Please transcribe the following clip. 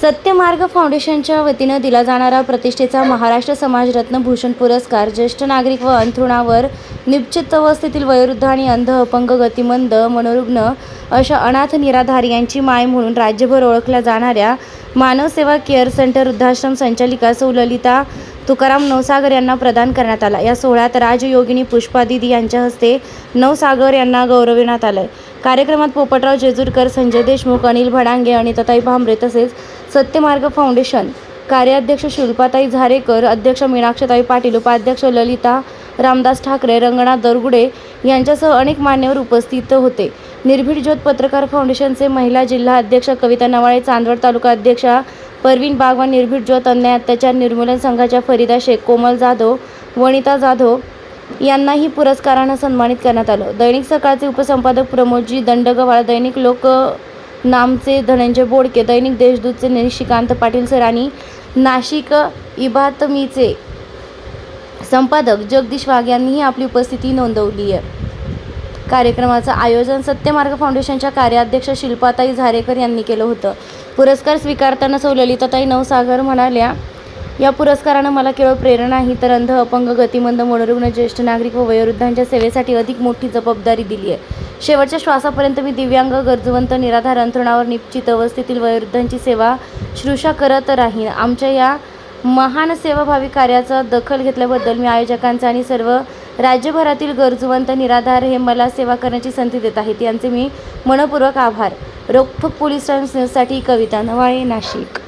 सत्यमार्ग फाउंडेशनच्या वतीनं दिला जाणारा प्रतिष्ठेचा महाराष्ट्र समाजरत्न भूषण पुरस्कार ज्येष्ठ नागरिक व अंथरुणावर निश्चित अवस्थेतील वयोवृद्ध आणि अंध अपंग गतिमंद मनोरुग्ण अशा अनाथ निराधार यांची माय म्हणून राज्यभर ओळखल्या जाणाऱ्या मानव सेवा केअर सेंटर वृद्धाश्रम संचालिका सुललिता तुकाराम नवसागर यांना प्रदान करण्यात आला. या सोहळ्यात राजयोगिनी पुष्पा दिदी यांच्या हस्ते नवसागर यांना गौरविण्यात आलं आहे कार्यक्रमात पोपटराव जेजूरकर संजय देशमुख अनिल भडांगे अनिताताई भांबरे तसेच सत्यमार्ग फाउंडेशन कार्याध्यक्ष शिल्पाताई झारेकर अध्यक्ष मीनाक्षताई पाटील उपाध्यक्ष ललिता रामदास ठाकरे रंगनाथ दरगुडे यांच्यासह अनेक मान्यवर उपस्थित होते. निर्भीड ज्योत पत्रकार फाउंडेशनचे महिला जिल्हा अध्यक्ष कविता नवाळे चांदवड तालुका अध्यक्षा परवीन बागवान निर्भीड ज्योत अन्याय अत्याचार निर्मूलन संघाच्या फरीदा शेख कोमल जाधव वनिता जाधव यांनाही पुरस्कारानं सन्मानित करण्यात आलं. दैनिक सकाळचे उपसंपादक प्रमोदजी दंडगवाळ दैनिक लोक नामचे धनंजय बोडके दैनिक देशदूतचे निशिकांत पाटील सर आणि नाशिक इबातमीचे संपादक जगदीश वाघ यांनीही आपली उपस्थिती नोंदवली आहे. कार्यक्रमाचं आयोजन सत्यमार्ग फाउंडेशनच्या कार्याध्यक्ष शिल्पाताई झारेकर यांनी केलं होतं. पुरस्कार स्वीकारताना सौ ललिताताई नवसागर म्हणाल्या या पुरस्कारानं मला केवळ प्रेरणा ही तर अंध अपंग गतिमंद मनोरुग्ण ज्येष्ठ नागरिक व वयोवृद्धांच्या सेवेसाठी अधिक मोठी जबाबदारी दिली आहे. शेवटच्या श्वासापर्यंत मी दिव्यांग गरजवंत निराधार अंथरुणावर निश्चित अवस्थेतील वयोवृद्धांची सेवा श्रुषा करत राहीन. आमच्या या महान सेवाभावी कार्याचा दखल घेतल्याबद्दल मी आयोजकांचा आणि सर्व राज्यभरातील गरजवंत निराधार हे मला सेवा करण्याची संधी देत आहेत यांचे मी मनपूर्वक आभार. रोखोक पोलीस स्टेशनसाठी कविता नवाळे नाशिक.